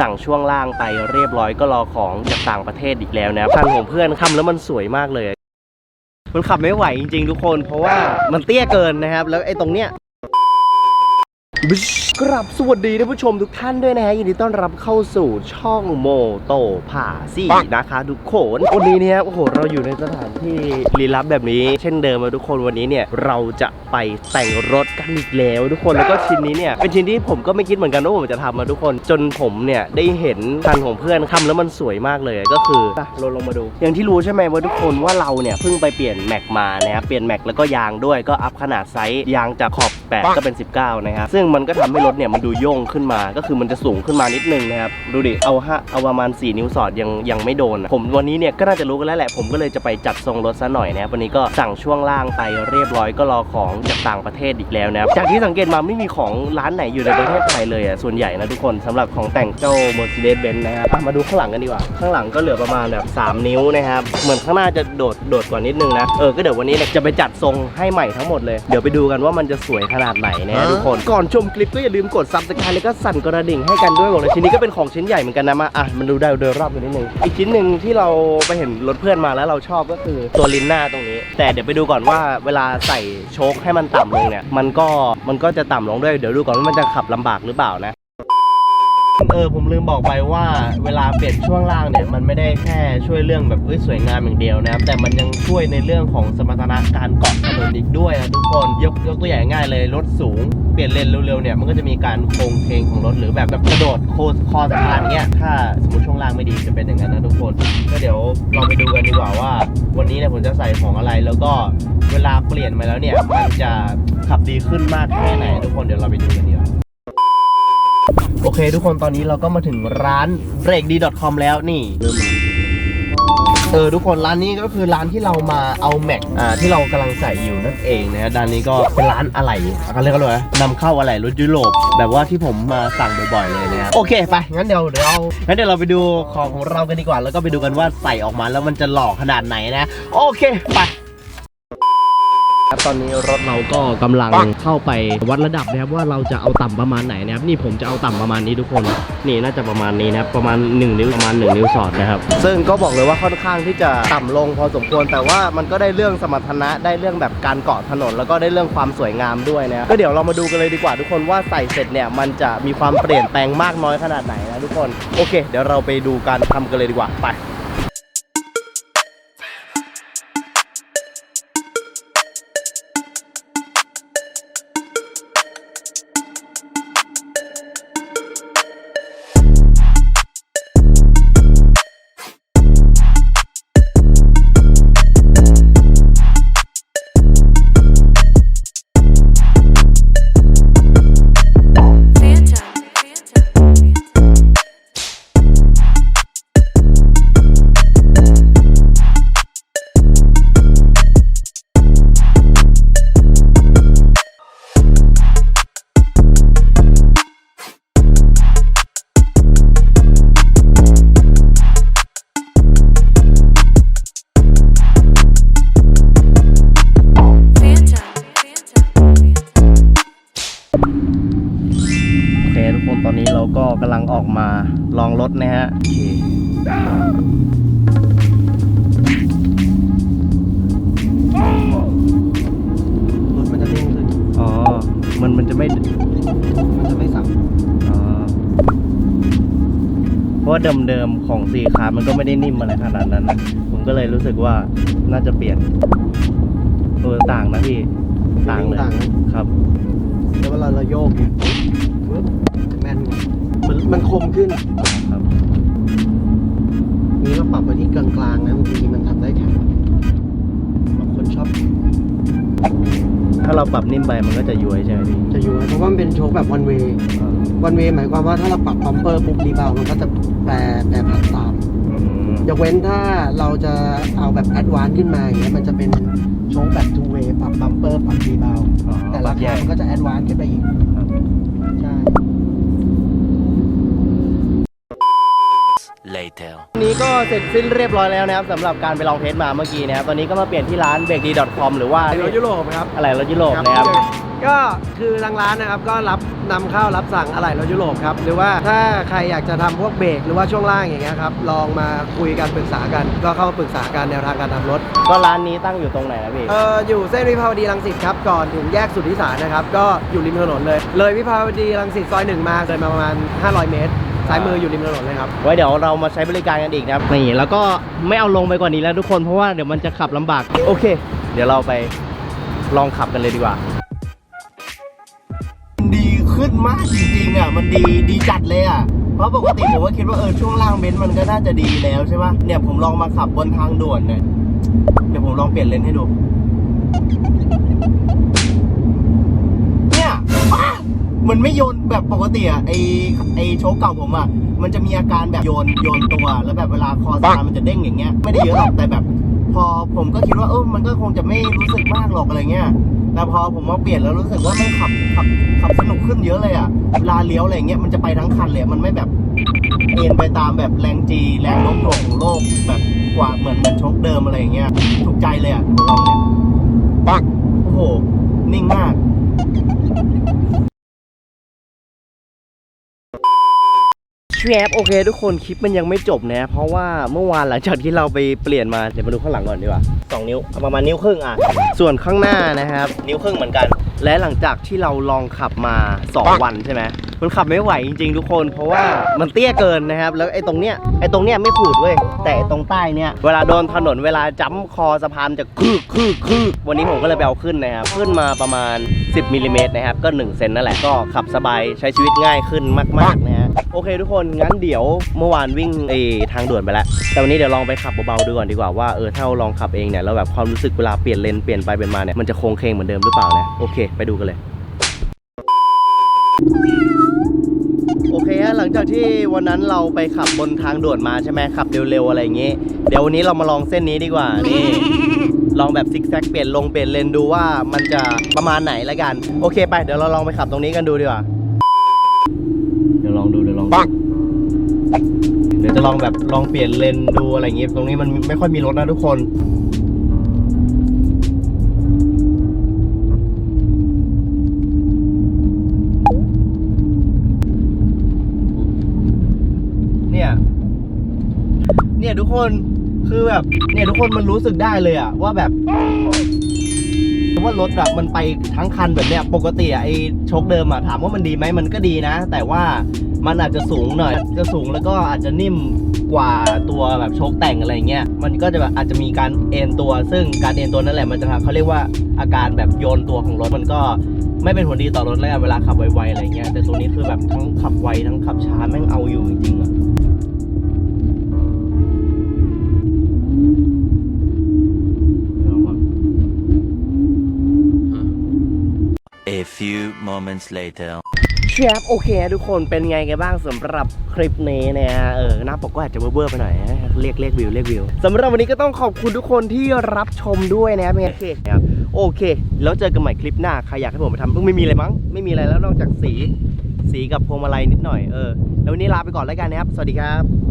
สั่งช่วงล่างไปเรียบร้อยก็รอของจากต่างประเทศอีกแล้วนะครับคันของเพื่อนทำแล้วมันสวยมากเลย มันขับไม่ไหวจริงๆ ทุกคน เพราะว่ามันเตี้ยเกินนะครับ แล้วไอ้ตรงเนี้ย กราบสวัสดีท่านผู้ชมทุกท่านด้วยนะฮะยินดีต้อนรับเข้าสู่ช่องโมโตผ่าซี่นะคะทุกคนวันนี้เนี่ยโอ้โหเราอยู่ในสถานที่ลี้ลับแบบนี้ เช่นเดิมนะทุกคนวันนี้เนี่ยเราจะไปแต่งรถกันอีกแล้วทุกคนแล้วก็ชิ้นนี้เนี่ยเป็นชิ้นที่ผมก็ไม่คิดเหมือนกันว่าผมจะทำมาทุกคน จนผมเนี่ยได้เห็นคันของเพื่อนทำแล้วมันสวยมากเลยก็คืออะลงลงมาดู อย่างที่รู้ใช่ไหมว่าทุกคนว่าเราเนี่ยเพิ่งไปเปลี่ยนแม็กมานะครับเปลี่ยนแม็กแล้วก็ยางด้วยก็อัพขนาดไซส์ยางจากขอบ 8 ก็เป็น 19 นะครับ ซึ่งมันก็ทำให้รถเนี่ยมันดูโย่งขึ้นมา ก็คือมันจะสูงขึ้นมานิดนึงนะครับ ดูดิ เอาฮะเอาประมาณ 4 นิ้วสอดยังยังไม่โดนอะผมวันนี้เนี่ยก็น่าจะรู้กันแล้วแหละ ผมก็เลยจะไปจัดทรงรถซะหน่อยนะครับ วันนี้ก็สั่งช่วงล่างไปเรียบร้อยก็รอของจากต่างประเทศอีกแล้วนะครับ จากที่สังเกตมาไม่มีของร้านไหนอยู่ในประเทศไทยเลยอะ ส่วนใหญ่นะทุกคนสำหรับของแต่งเจ้า Mercedes-Benz นะครับอะมาดูข้างหลังกันดีกว่า ข้างหลังก็เหลือประมาณแบบ 3 นิ้วนะครับ เหมือนข้างหน้าจะโดดโดดกว่านิดนึงนะ เออ ก็เดี๋ยววันนี้เนี่ยจะไปจัดทรงให้ใหม่ทั้งหมดเลย เดี๋ยวไปดูกันว่ามันจะสวยขนาดไหนนะฮะทุกคน ก่อนชมคลิปก็อย่าลืมกด subscribe แล้วก็สั่นกระดิ่งให้กันด้วยบอกเลยชิ้นนี้ก็เป็นของชิ้นใหญ่เหมือนกันนะมาอะมันดูได้โดยรอบกันนิดนึงอีกชิ้นหนึ่งที่เราไปเห็นรถเพื่อนมาแล้วเราชอบก็คือตัวลิ้นหน้าตรงนี้ แต่เดี๋ยวไปดูก่อนว่าเวลาใส่โชคให้มันต่ำลงเนี่ยมันก็มันก็จะต่ำลงด้วยเดี๋ยวดูก่อนว่ามันจะขับลำบากหรือเปล่านะ เออผมลืมบอกไปว่าเวลาเปลี่ยนช่วงล่างเนี่ยมันไม่ได้แค่ช่วยเรื่องแบบเอ้ยสวยงามอย่างเดียวนะครับแต่มันยังช่วยในเรื่องของสมรรถนะการเกาะถนนอีกด้วยนะทุกคนยกยกตัวอย่างง่ายเลยรถสูงเปลี่ยนเลนเร็วๆเนี่ยมันก็จะมีการโค้งเคงของรถหรือแบบแบบกระโดดโคคอสะพานเงี้ยถ้าสมมติช่วงล่างไม่ดีจะเป็นอย่างนั้นนะทุกคนก็เดี๋ยวลองไปดูกันดีกว่าว่า วันนี้เนี่ยผมจะใส่ของอะไรแล้วก็เวลาเปลี่ยนมาแล้วเนี่ยมันจะขับดีขึ้นมากแค่ไหนทุกคนเดี๋ยวเราไปดูกันดีกว่า อเคทุกคนตอนนี้เราก็มาถึงร้าน breakd.com แล้วนี่เออทุกคนร้านนี้ก็คือร้านที่เรามาเอาแม็กอ่าที่เรากำลังใส่อยู่นั่นเองนะฮะด้านนี้ก็เป็นร้านอะไหล่เขาเรียกกันเลยนำเข้าอะไหล่รถยุโรปแบบว่าที่ผมมาสั่งบ่อยๆเลยนะครับโอเคไปงั้นเดี๋ยวเดี๋ยวเรางั้นเดี๋ยวเราไปดูของของเรากันดีกว่า แล้วก็ไปดูกันว่าใส่ออกมาแล้วมันจะหล่อขนาดไหนนะ โอเคไป ครับตอนนี้รถเราก็กำลังเข้าไปวัดระดับนะครับว่าเราจะเอาต่ำประมาณไหนนะครับนี่ผมจะเอาต่ำประมาณนี้ทุกคน นี่น่าจะประมาณนี้นะครับประมาณ1นิ้วประมาณ 1 นิ้วสอดนะครับ ซึ่งก็บอกเลยว่าค่อนข้างที่จะต่ำลงพอสมควร แต่ว่ามันก็ได้เรื่องสมรรถนะได้เรื่องแบบการเกาะถนน แล้วก็ได้เรื่องความสวยงามด้วยนะก็เดี๋ยวเรามาดูกันเลยดีกว่าทุกคนว่าใส่เสร็จเนี่ยมันจะมีความเปลี่ยนแปลงมากน้อยขนาดไหนนะทุกคนโอเค เดี๋ยวเราไปดูการทำกันเลยดีกว่าไป ทุกคนตอนนี้เราก็กำลังออกมาลองรถนะฮะโอเครถมันจะเด้งขึ้นอ๋อ มันมันจะไม่ มันจะไม่สั่งอ๋อเพราะว่าเดิมๆของซีคาร์มันก็ไม่ได้นิ่มอะไรขนาดนั้นนะผมก็เลยรู้สึกว่าน่าจะเปลี่ยนเออต่างนะพี่ ต่างเลย ต่างนะครับ แล้วเวลาเราโยกเนี่ยปึ๊บแม่นกว่า มันมันคมขึ้นครับนี่เราปรับไปที่กลางๆนะบางทีมันทำได้แข็งบางคนชอบถ้าเราปรับนิ่มไปมันก็จะย้วยใช่ไหมพี่จะอยู่เพราะว่ามันเป็นโชคแบบวันเวย์วันเวย์หมายความว่าถ้าเราปรับบัมเปอร์ปุ๊บรีบาวมันก็จะแปรแปรผันตาม อืมยกเว้นถ้าเราจะเอาแบบแอดวานซ์ขึ้นมาอย่างเงี้ยมันจะเป็นโชคแบบทูเวย์ปรับบัมเปอร์ปรับรีบาวอ๋อแต่ราแยคากมันก็จะแอดวานซ์ขึ้นไปอีก ครับใช่ later. วันนี้ก็เสร็จสิ้นเรียบร้อยแล้วนะครับสำหรับการไปลองเทสมาเมื่อกี้นะครับตอนนี้ก็มาเปลี่ยนที่ร้าน b r e a k d c o m หรือว่ารถยุโรปครับ อะไรรถยุโรปนะครับ ก็คือทางร้านนะครับก็รับนำเข้ารับสั่งอะไหล่รถยุโรปครับ หรือว่าถ้าใครอยากจะทำพวกเบรกหรือว่าช่วงล่างอย่างเงี้ยครับ ลองมาคุยกันปรึกษากัน ก็เข้ามาปรึกษากันแนวทางการทำรถ ก็ร้านนี้ตั้งอยู่ตรงไหนนะพี่ เอออยู่เส้นวิภาวดีรังสิตครับ ก่อนถึงแยกสุทธิสารนะครับ ก็อยู่ริมถนนเลย เลยวิภาวดีรังสิตซอยหนึ่งมาเลยมาประมาณ 500 เมตร ซ้ายมืออยู่ริมถนนเลยครับ ไว้เดี๋ยวเรามาใช้บริการกันอีกนะครับนี่แล้วก็ไม่เอาลงไปกว่านี้แล้วทุกคนเพราะว่าเดี๋ยวมันจะขับลำบาก โอเค เดี๋ยวเราไปลองขับกันเลยดีกว่า ดีขึ้นมากจริงๆอะมันดีดีจัดเลยอะเพราะปกติผมก็คิดว่าเออช่วงล่างเบนซ์มันก็น่าจะดีแล้วใช่ปะเนี่ยผมลองมาขับบนทางด่วนเนี่ยเดี๋ยวผมลองเปลี่ยนเลนให้ดู เหมันไม่โยนแบบปกติอะไอไอโชคเก่าผมอะมันจะมีอาการแบบโยนโยนตัว แล้วแบบเวลาคอสตาร์ทมันจะเด้งอย่างเงี้ยไม่ได้เยอะหรอกแต่แบบ พอผมก็คิดว่าเออมันก็คงจะไม่รู้สึกมากหรอกอะไรเงี้ยแต่พอผมมาเปลี่ยนแล้วรู้สึกว่ามันขับขับขับสนุกขึ้นเยอะเลยอะเวลาเลี้ยวอะไรเงี้ยมันจะไปทั้งคันเลยมันไม่แบบเอ็นไปตามแบบแรงจีแรงโน้มถ่วงของโลกแบบกว่าเหมือนเหมือนโชคเดิมอะไรเงี้ยถูกใจเลยอะของเราเนี่ยปักโอ้โหนิ่งมาก แชบโอเค ทุกคนคลิปมันยังไม่จบนะ เพราะว่าเมื่อวานหลังจากที่เราไปเปลี่ยนมาเดี๋ยวมาดูข้างหลังก่อนดีกว่าสองนิ้วประมาณนิ้วครึ่งอะ ส่วนข้างหน้านะครับ นิ้วครึ่งเหมือนกัน และหลังจากที่เราลองขับมา 2 วันใช่ไหมมันขับไม่ไหวจริงๆทุกคน เพราะว่ามันเตี้ยเกินนะครับ แล้วไอ้ตรงเนี้ยไอ้ตรงเนี้ยไม่ขูดเว้ยแต่ตรงใต้เนี่ยเวลาโดนถนนเวลาจ้ำคอสะพานจะคืบคืบคืบวันนี้ผมก็เลยไปเอาขึ้นนะครับขึ้นมาประมาณ 10มิลลิเมตรนะครับก็1เซนนั่นแหละก็ขับสบายใช้ชีวิตง่ายขึ้นมากๆนะ โอเคทุกคนงั้นเดี๋ยวเมื่อวานวิ่งไอ้ทางด่วนไปแล้ว แต่วันนี้เดี๋ยวลองไปขับเบาๆดูก่อนดีกว่าว่าเออถ้าเราลองขับเองเนี่ยแล้วแบบความรู้สึกเวลาเปลี่ยนเลนเปลี่ยนไปเปลี่ยนมาเนี่ยมันจะโค้งเคงเหมือนเดิมหรือเปล่านะโอเค ไปดูกันเลยโอเคฮะหลังจากที่วันนั้นเราไปขับบนทางด่วนมาใช่ไหมขับเร็วๆอะไรอย่างงี้ เดี๋ยววันนี้เรามาลองเส้นนี้ดีกว่านี่ลองแบบซิกแซกเปลี่ยนลงเปลี่ยนเลนดูว่ามันจะประมาณไหนละกัน โอเคไปเดี๋ยวเราลองไปขับตรงนี้กันดูดีกว่า ดี๋ยวลองเดี๋ยวจะลองแบบลองเปลี่ยนเลนดูอะไรอย่างงี้ ตรงนี้มันไม่ค่อยมีรถนะทุกคนเนี่ยเนี่ยทุกคนคือแบบเนี่ยทุกคนมันรู้สึกได้เลยอะว่าแบบ ว่ารถอะมันไปทั้งคันแบบเนี้ยปกติอะไอโชคเดิมอะถามว่ามันดีไหมมันก็ดีนะ แต่ว่ามันอาจจะสูงหน่อยจะสูงแล้วก็อาจจะนิ่มกว่าตัวแบบโชคแต่งอะไรเงี้ยมันก็จะแบบอาจจะมีการเอ็นตัว ซึ่งการเอ็นตัวนั่นแหละมันจะทำเขาเรียกว่าอาการแบบโยนตัวของรถมันก็ไม่เป็นผลดีต่อรถแล้วเวลาขับไวๆอะไรเงี้ยแต่ตัวนี้คือแบบทั้งขับไวทั้งขับช้าแม่งเอาอยู่จริงๆอะ moments later. เชฟโอเคทุกคนเป็นไงกันบ้างสำหรับคลิปนี้เนี่ยเออหน้าปกก็อาจจะเบอร์ๆไปหน่อยนะเรียกเรียกวิวเรียกวิวสำหรับวันนี้ก็ต้องขอบคุณทุกคนที่รับชมด้วยนะครับโอเคครับโอเค แล้วเจอกันใหม่คลิปหน้า ใครอยากให้ผมมาทำต้องไม่มีอะไรมั้ง ไม่มีอะไรแล้วนอกจากสี สีกับพวงมาลัยนิดหน่อยเออแล้ววันนี้ลาไปก่อนแล้วกันนะครับ สวัสดีครับ